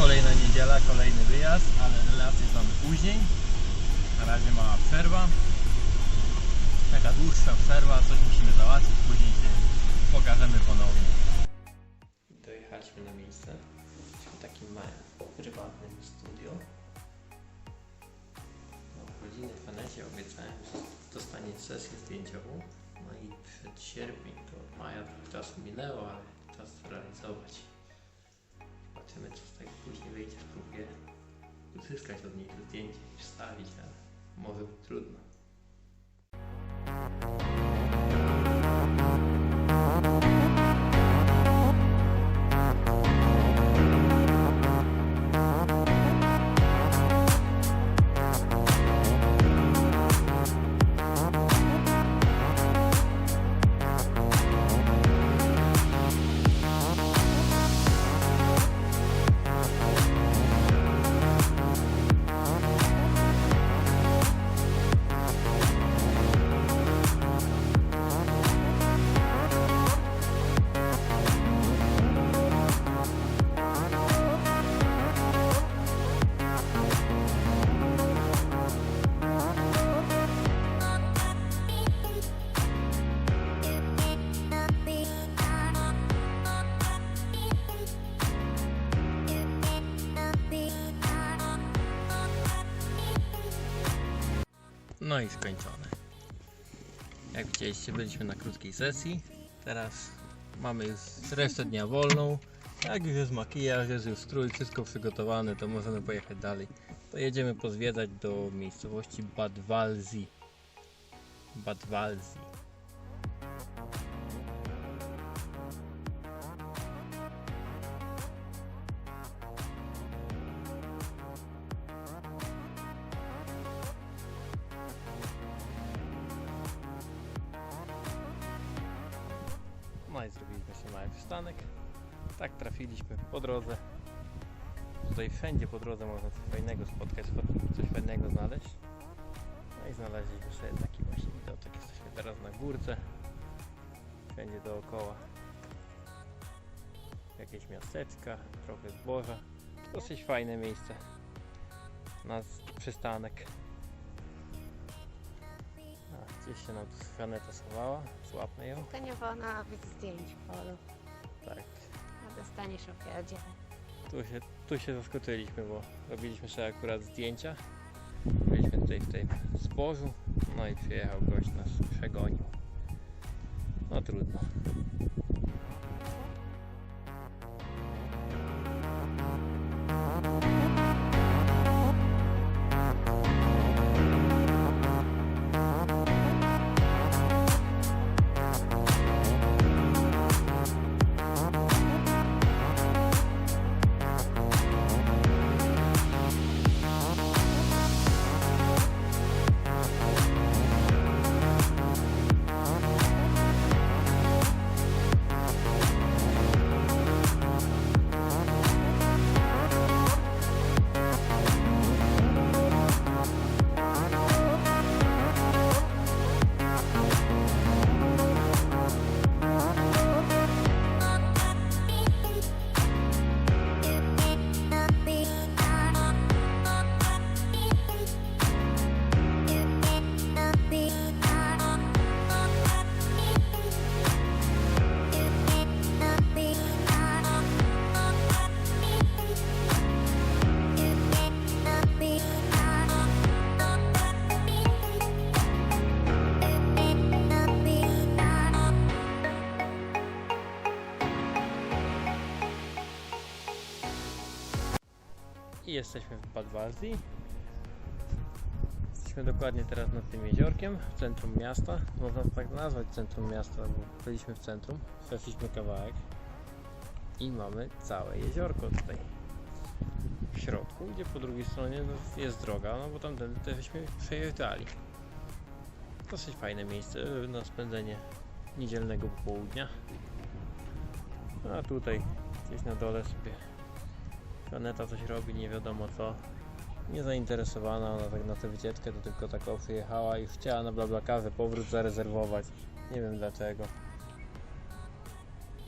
Kolejna niedziela, kolejny wyjazd, ale relacje są później. Na razie mała przerwa. Taka dłuższa przerwa, coś musimy załatwić, później się pokażemy ponownie. Dojechaliśmy na miejsce. W takim małym, prywatnym studio. No, w Fenecie obiecałem, że dostanie sesję zdjęciową. No i przed sierpień to maja trochę czasu minęło, ale czas realizować. Zobaczymy co z tego później wyjdzie. Próbuję uzyskać od niej to zdjęcie i wstawić, ale może trudno. No i skończone. Jak widzieliście, byliśmy na krótkiej sesji. Teraz mamy już resztę dnia wolną. Jak już jest makijaż, jest już strój, wszystko przygotowane, to możemy pojechać dalej. To jedziemy pozwiedzać do miejscowości Bad Waldsee. No i zrobiliśmy mały przystanek. Tak trafiliśmy po drodze. Tutaj wszędzie po drodze można coś fajnego spotkać, coś fajnego znaleźć. No i znaleźliśmy sobie taki właśnie widoczek. Jesteśmy teraz na górce. Wszędzie dookoła. Jakieś miasteczka, trochę zboża. Dosyć fajne miejsce. Na przystanek. Gdzieś się nam tu skraneta schowała. Złapmy ją. To nie wolno robić zdjęć w polu, Tak. a dostaniesz opierdzie. Tu się, tu się zaskoczyliśmy, bo robiliśmy sobie akurat zdjęcia. Byliśmy tutaj w tej zbożu, no i przyjechał gość nas przegonił. No trudno. Jesteśmy w Bad Waldsee. Jesteśmy dokładnie teraz nad tym jeziorkiem, w centrum miasta. Można to tak nazwać centrum miasta, bo byliśmy w centrum, przeszliśmy kawałek i mamy całe jeziorko tutaj w środku, gdzie po drugiej stronie jest droga, no bo tamtędy teżśmy przejeżdżali. Dosyć fajne miejsce na spędzenie niedzielnego popołudnia. A tutaj gdzieś na dole sobie Planeta coś robi, nie wiadomo co. Nie zainteresowana, ona tak na tę wycieczkę to tylko tak o przyjechała i chciała na BlaBlaCarze powrót zarezerwować. Nie wiem dlaczego.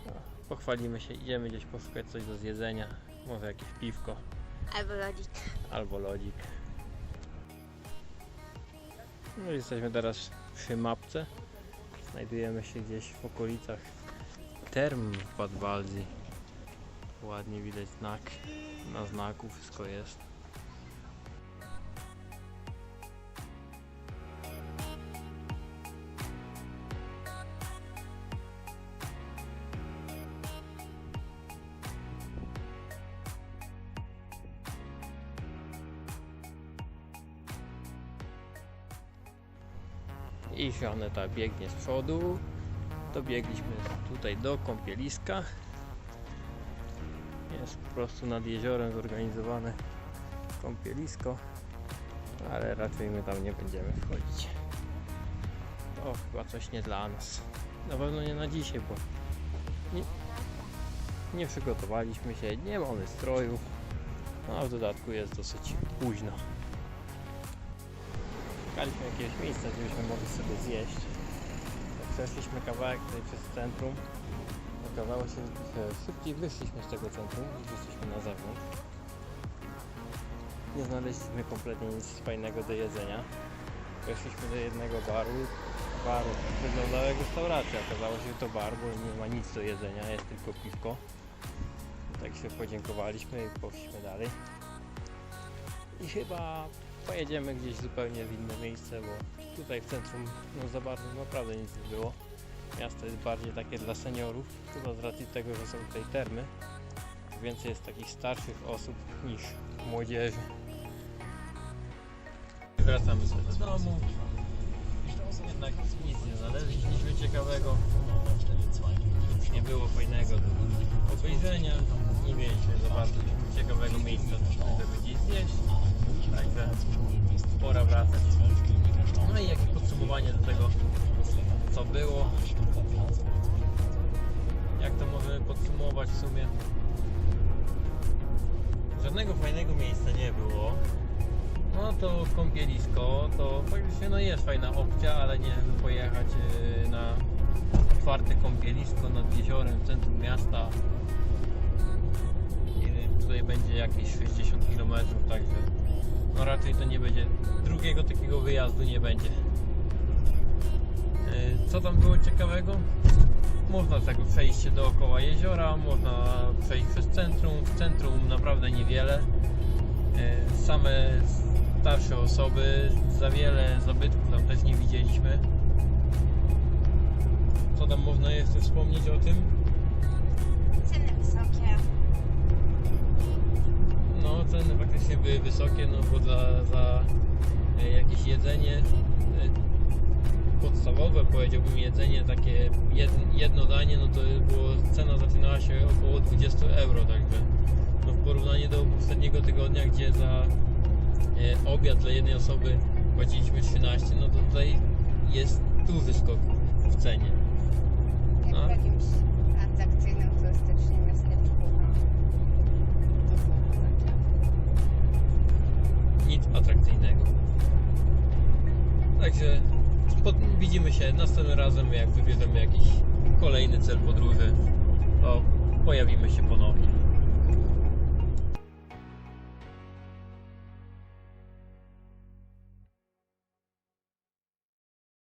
No, Pochwalimy się, idziemy gdzieś poszukać coś do zjedzenia. może jakieś piwko Albo lodzik. albo lodzik. No jesteśmy teraz przy mapce. Znajdujemy się gdzieś w okolicach term w Bad Waldsee. Ładnie widać znak. Na znaku wszystko jest. I Żaneta biegnie z przodu. Dobiegliśmy tutaj do kąpieliska. Jest po prostu nad jeziorem zorganizowane kąpielisko, ale raczej my tam nie będziemy wchodzić. To chyba coś nie dla nas. Na pewno nie na dzisiaj, bo nie, nie przygotowaliśmy się, nie mamy stroju, no, a w dodatku jest dosyć późno. Szukaliśmy jakiegoś miejsca, gdzie byśmy mogli sobie zjeść. Jak przeszliśmy kawałek tutaj przez centrum, okazało się, że szybciej wyszliśmy z tego centrum niż jesteśmy na zewnątrz. Nie znaleźliśmy kompletnie nic fajnego do jedzenia. Weszliśmy do jednego baru. Bar wyglądał jak restauracja. Okazało się, że to bar, bo nie ma nic do jedzenia, jest tylko piwko. Tak się podziękowaliśmy i poszliśmy dalej. I chyba pojedziemy gdzieś zupełnie w inne miejsce, bo tutaj w centrum no za bardzo naprawdę nic nie było. Miasto jest bardziej takie dla seniorów, chyba z racji tego, że są tutaj termy. Więcej jest takich starszych osób niż młodzieży. Wracamy sobie do domu. Jednak nic nie znaleźliśmy ciekawego. Nic nie było fajnego do obejrzenia. Nie mieliśmy za bardzo ciekawego miejsca, żeby gdzieś zjeść. Także pora wracać. No i jakieś podsumowanie do tego, co było. Jak to możemy podsumować w sumie? Żadnego fajnego miejsca nie było. No to kąpielisko, to faktycznie no jest fajna opcja, ale nie żeby pojechać yy, na otwarte kąpielisko nad jeziorem w centrum miasta. Będzie jakieś 60 km, także no raczej to nie będzie, drugiego takiego wyjazdu nie będzie. Yy, Co tam było ciekawego? Można tak przejść się dookoła jeziora, można przejść przez centrum. W centrum naprawdę niewiele. Yy, Same starsze osoby, za wiele zabytków tam też nie widzieliśmy. Co tam można jeszcze wspomnieć o tym? Ceny wysokie. No, ceny faktycznie były wysokie, no bo za, za e, jakieś jedzenie e, podstawowe, powiedziałbym jedzenie takie jedno, danie, no to było, cena zaczynała się około 20 euro, także no w porównaniu do poprzedniego tygodnia, gdzie za e, obiad dla jednej osoby płaciliśmy 13, no to tutaj jest duży skok w cenie. Jak No. w jakimś atrakcyjnym turystycznym miasteczku. Nic atrakcyjnego. Także widzimy się następnym razem, jak wybierzemy jakiś kolejny cel podróży, to pojawimy się ponownie.